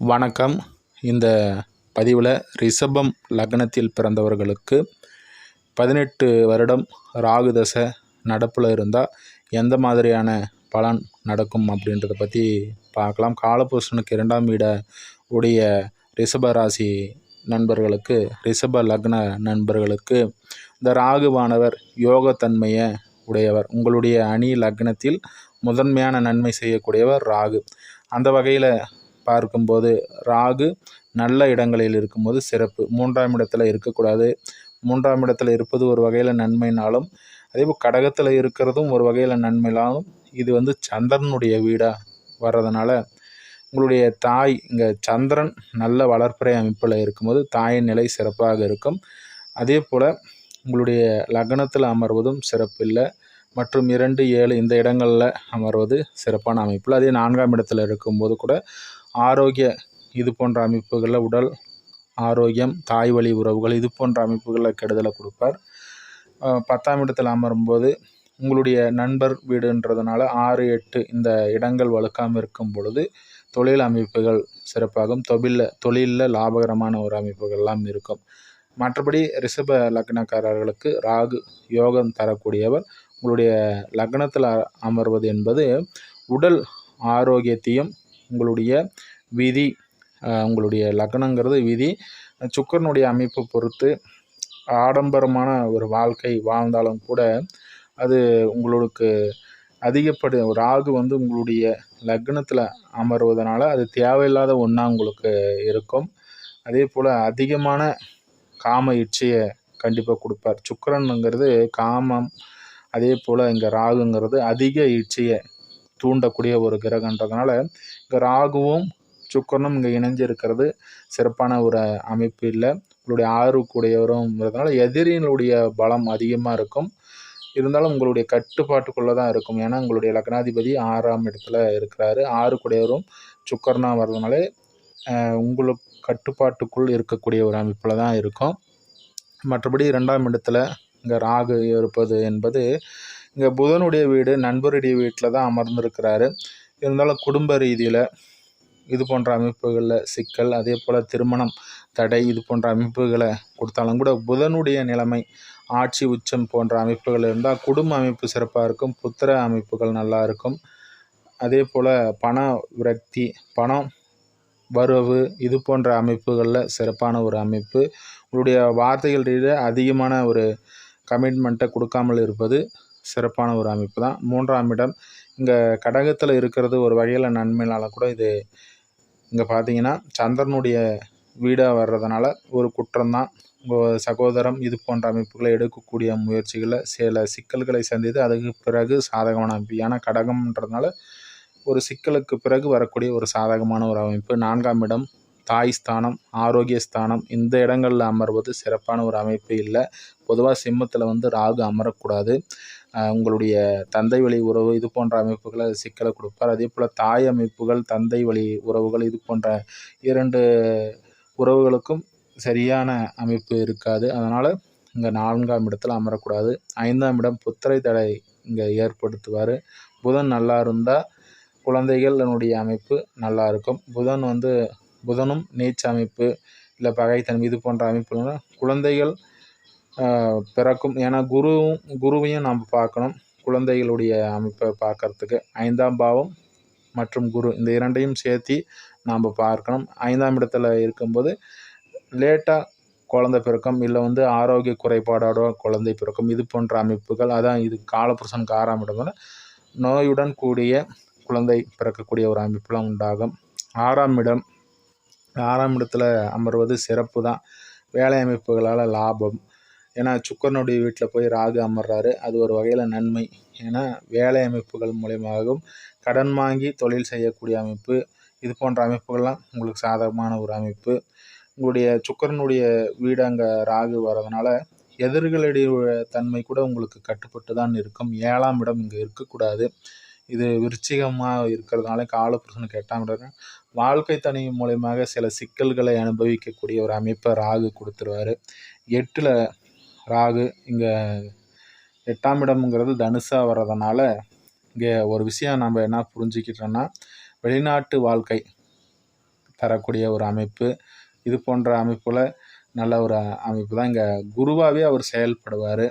வணக்கம். இந்த பதிவில் ரிஷபம் லக்னத்தில் பிறந்தவர்களுக்கு பதினெட்டு வருடம் ராகு தசை நடப்பில் இருந்தால் எந்த மாதிரியான பலன் நடக்கும் அப்படின்றத பற்றி பார்க்கலாம். காலபூஷனுக்கு இரண்டாம் வீட உடைய ரிஷப ராசி நண்பர்களுக்கு ரிஷப லக்ன நண்பர்களுக்கு இந்த ராகுவானவர் யோகத்தன்மையை உடையவர். உங்களுடைய அணி லக்னத்தில் முதன்மையான நன்மை செய்யக்கூடியவர் ராகு. அந்த வகையில் பார்க்கும்போது ராகு நல்ல இடங்களில் இருக்கும்போது சிறப்பு. மூன்றாம் இடத்துல இருக்கக்கூடாது. மூன்றாம் இடத்துல இருப்பது ஒரு வகையில் நன்மைனாலும் அதேபோல் கடகத்தில் இருக்கிறதும் ஒரு வகையில் நன்மைனாலும் இது வந்து சந்திரனுடைய வீடாக வர்றதுனால உங்களுடைய தாய் இங்கே சந்திரன் நல்ல வளர்ப்புறை அமைப்பில் இருக்கும்போது தாயின் நிலை சிறப்பாக இருக்கும். அதே போல் உங்களுடைய லக்னத்தில் அமர்வதும் சிறப்பில்லை. மற்றும் இரண்டு ஏழு இந்த இடங்களில் அமர்வது சிறப்பான அமைப்பில். அதே நான்காம் இடத்தில் இருக்கும்போது கூட ஆரோக்கிய இது போன்ற அமைப்புகளில் உடல் ஆரோக்கியம் தாய் வழி உறவுகள் இது போன்ற அமைப்புகளில் கெடுதலை கொடுப்பார். பத்தாம் இடத்தில் அமரும்போது உங்களுடைய நண்பர் வீடுன்றதுனால ஆறு எட்டு இந்த இடங்கள் வழுக்காமல் இருக்கும் பொழுது தொழில் அமைப்புகள் சிறப்பாகும். தொழிலில் தொழிலில் லாபகரமான ஒரு அமைப்புகள்லாம் இருக்கும். மற்றபடி ரிஷப லக்னக்காரர்களுக்கு ராகு யோகம் தரக்கூடியவர் உங்களுடைய லக்னத்தில் அமர்வது என்பது உடல் ஆரோக்கியத்தையும் உங்களுடைய விதி உங்களுடைய லக்னங்கிறது விதி. சுக்கரனுடைய அமைப்பை பொறுத்து ஆடம்பரமான ஒரு வாழ்க்கை வாழ்ந்தாலும் கூட அது உங்களுக்கு அதிகப்படு ராகு வந்து உங்களுடைய லக்னத்தில் அமர்வதனால அது தேவையில்லாத ஒன்றா உங்களுக்கு இருக்கும். அதே போல் அதிகமான காம இச்சையை கண்டிப்பாக கொடுப்பார். சுக்கரனுங்கிறது காமம் அதே போல் இங்கே ராகுங்கிறது அதிக இச்சையை தூண்டக்கூடிய ஒரு கிரகன்றதுனால இங்கே ராகுவும் சுக்கரனும் இங்கே இணைஞ்சு இருக்கிறது சிறப்பான ஒரு அமைப்பு இல்லை. உங்களுடைய ஆர்வக்கூடியவரும்ங்கிறதுனால கூடியவரும்ங்கிறதுனால எதிரியினுடைய பலம் அதிகமாக இருக்கும். இருந்தாலும் உங்களுடைய கட்டுப்பாட்டுக்குள்ளே தான் இருக்கும். ஏன்னா உங்களுடைய லக்னாதிபதி ஆறாம் இடத்துல இருக்கிறாரு. ஆறு கூடையவரும் சுக்கரனாக வர்றதுனாலே உங்களுக்கு கட்டுப்பாட்டுக்குள் இருக்கக்கூடிய ஒரு அமைப்பில் தான் இருக்கும். மற்றபடி ரெண்டாம் இடத்துல இங்கே ராகு இருப்பது என்பது இங்கே புதனுடைய வீடு நண்பருடைய வீட்டில் தான் அமர்ந்திருக்கிறாரு. இருந்தாலும் குடும்ப ரீதியில் இது போன்ற அமைப்புகளில் சிக்கல் அதே போல் திருமணம் தடை இது போன்ற அமைப்புகளை கொடுத்தாலும் கூட புதனுடைய நிலைமை ஆட்சி உச்சம் போன்ற அமைப்புகள் இருந்தால் குடும்ப அமைப்பு சிறப்பாக இருக்கும் புத்திர அமைப்புகள் நல்லா இருக்கும். அதே போல் பண விரக்தி பணம் வரவு இது போன்ற அமைப்புகளில் சிறப்பான ஒரு அமைப்பு. உங்களுடைய வார்த்தைகள் ரீதியாக அதிகமான ஒரு கமிட்மெண்ட்டை கொடுக்காமல் இருப்பது சிறப்பான ஒரு அமைப்பு தான். மூன்றாம் இடம் இங்கே கடகத்தில் இருக்கிறது ஒரு வகையில் நன்மைனால கூட இது இங்கே பார்த்தீங்கன்னா சந்திரனுடைய வீடாக வர்றதுனால ஒரு குற்றம்தான் உங்கள் சகோதரம் இது போன்ற அமைப்புகளை எடுக்கக்கூடிய முயற்சிகளை சில சிக்கல்களை சந்தித்து அதுக்கு பிறகு சாதகமான அமைப்பு. ஏன்னா கடகம்ன்றதுனால ஒரு சிக்கலுக்கு பிறகு வரக்கூடிய ஒரு சாதகமான ஒரு அமைப்பு. நான்காம் இடம் தாய் ஸ்தானம் ஆரோக்கிய ஸ்தானம். இந்த இடங்களில் அமர்வது சிறப்பான ஒரு அமைப்பு இல்லை. பொதுவாக சிம்மத்தில் வந்து ராகு அமரக்கூடாது. உங்களுடைய தந்தை வழி உறவு இது போன்ற அமைப்புகளை சிக்கலை கொடுப்பார். அதே போல் தாய் அமைப்புகள் தந்தை வழி உறவுகள் இது போன்ற இரண்டு உறவுகளுக்கும் சரியான அமைப்பு இருக்காது. அதனால் இங்கே நான்காம் இடத்தில் அமரக்கூடாது. ஐந்தாம் இடம் புத்திரை தடை இங்கே ஏற்படுத்துவார். புதன் நல்லா இருந்தால் குழந்தைகளினுடைய அமைப்பு நல்லா இருக்கும். புதன் வந்து புதனும் நீச்ச அமைப்பு இல்லை பகைத்தன்மை இது போன்ற அமைப்புகள்னால் குழந்தைகள் பிறக்கும். ஏன்னா குருவும் குருவையும் நாம் பார்க்கணும். குழந்தைகளுடைய அமைப்பை பார்க்கறதுக்கு. ஐந்தாம் பாவம் மற்றும் குரு இந்த இரண்டையும் சேர்த்து நாம் பார்க்கணும். ஐந்தாம் இடத்துல இருக்கும்போது லேட்டாக குழந்தை பிறக்கும் இல்லை வந்து ஆரோக்கிய குறைபாடோட குழந்தை பிறக்கும். இது போன்ற அமைப்புகள் அதான் இது காலபுருஷனுக்கு ஆறாம் இடம்னா நோயுடன் கூடிய குழந்தை பிறக்கக்கூடிய ஒரு அமைப்புலாம் உண்டாகும். ஆறாம் இடம் ஆறாம் இடத்துல அமர்வது சிறப்பு தான். வேலை அமைப்புகளால் லாபம் ஏன்னா சுக்கரனுடைய வீட்டில் போய் ராகு அமர்றாரு. அது ஒரு வகையில் நன்மை. ஏன்னா வேலை அமைப்புகள் மூலியமாகவும் கடன் வாங்கி தொழில் செய்யக்கூடிய அமைப்பு இது போன்ற அமைப்புகள்லாம் உங்களுக்கு சாதகமான ஒரு அமைப்பு. உங்களுடைய சுக்கரனுடைய வீடு அங்கே ராகு வர்றதுனால எதிர்களுடைய தன்மை கூட உங்களுக்கு கட்டுப்பட்டு தான் இருக்கும். ஏழாம் இடம் இங்கே இருக்கக்கூடாது. இது விருச்சிகமாக இருக்கிறதுனால காலபுருஷனுக்கு எட்டாம் இடம் வாழ்க்கை தனி மூலயமாக சில சிக்கல்களை அனுபவிக்கக்கூடிய ஒரு அமைப்பை ராகு கொடுத்துருவாரு. எட்டில் ராகு இங்கே எட்டாம் இடம்ங்கிறது தனுசாக வர்றதுனால இங்கே ஒரு விஷயம் நம்ம என்ன புரிஞ்சுக்கிட்டோன்னா வெளிநாட்டு வாழ்க்கை தரக்கூடிய ஒரு அமைப்பு இது போன்ற அமைப்பில் நல்ல ஒரு அமைப்பு தான். இங்கே குருவாகவே அவர் செயல்படுவார்.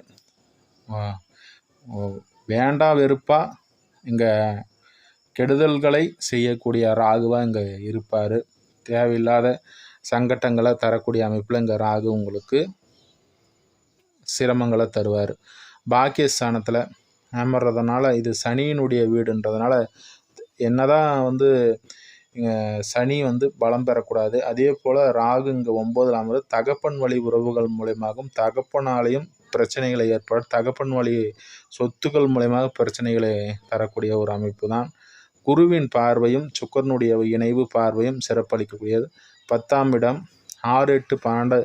வேண்டா வெறுப்பாக இங்கே கெடுதல்களை செய்யக்கூடிய ராகுவாக இங்கே இருப்பார். தேவையில்லாத சங்கட்டங்களை தரக்கூடிய அமைப்பில் இங்கே ராகு உங்களுக்கு சிரமங்களை தருவார். பாக்கியஸ்தானத்தில் அமர்றதுனால இது சனியினுடைய வீடுன்றதுனால என்னதான் வந்து சனி வந்து பலம் பெறக்கூடாது. அதே போல் ராகு இங்கே ஒம்போதில் அமர்ந்து தகப்பன் வழி உறவுகள் மூலயமாகவும் தகப்பனாலையும் பிரச்சனைகளை ஏற்பட தகப்பன் வழி சொத்துக்கள் மூலயமாக பிரச்சனைகளை தரக்கூடிய ஒரு அமைப்பு தான் குருவின் பார்வையும் சுக்கரனுடைய இணைவு பார்வையும் சிறப்பளிக்கக்கூடியது. பத்தாம் இடம் ஆறு எட்டு பன்னெண்டு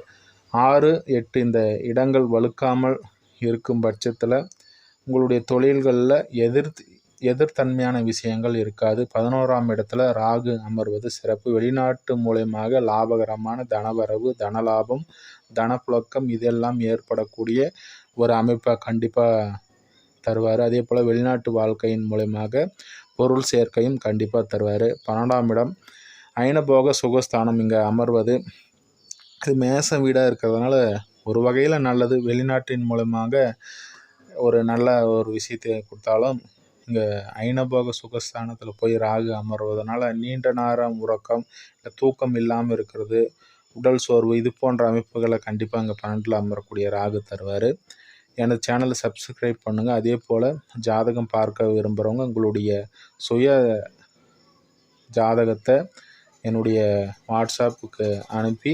ஆறு எட்டு இந்த இடங்கள் வலுக்காமல் இருக்கும் பட்சத்தில் உங்களுடைய தொழில்களில் எதிர் எதிர்த்தன்மையான விஷயங்கள் இருக்காது. பதினோராம் இடத்துல ராகு அமர்வது சிறப்பு. வெளிநாட்டு மூலயமாக லாபகரமான தனவரவு தனலாபம் தனப்புழக்கம் இதெல்லாம் ஏற்படக்கூடிய ஒரு அமைப்பை கண்டிப்பாக தருவார். அதே போல் வெளிநாட்டு வாழ்க்கையின் மூலயமாக பொருள் சேர்க்கையும் கண்டிப்பாக தருவார். பன்னெண்டாம் இடம் அயனபோக சுகஸ்தானம் இங்கே அமர்வது. இது மேச வீடாக இருக்கிறதுனால ஒரு வகையில் நல்லது. வெளிநாட்டின் மூலமாக ஒரு நல்ல ஒரு விஷயத்தை கொடுத்தாலும் இங்கே ஐனபோக சுகஸ்தானத்தில் போய் ராகு அமர்வதனால நீண்ட நேரம் உறக்கம் இல்லை தூக்கம் இல்லாமல் இருக்கிறது உடல் சோர்வு இது போன்ற அமைப்புகளை கண்டிப்பாக இங்கே பன்னெண்டில் அமரக்கூடிய ராகு தருவார். எனது சேனலை சப்ஸ்கிரைப் பண்ணுங்கள் அதே போல் ஜாதகம் பார்க்க விரும்புகிறவங்க உங்களுடைய சுய ஜாதகத்தை என்னுடைய வாட்ஸ்அப்புக்கு அனுப்பி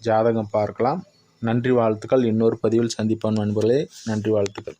ஜாதகம் பார்க்கலாம். நன்றி வாழ்த்துக்கள். இன்னொரு பதிவில் சந்திப்போம் நண்பர்களே. நன்றி வாழ்த்துக்கள்.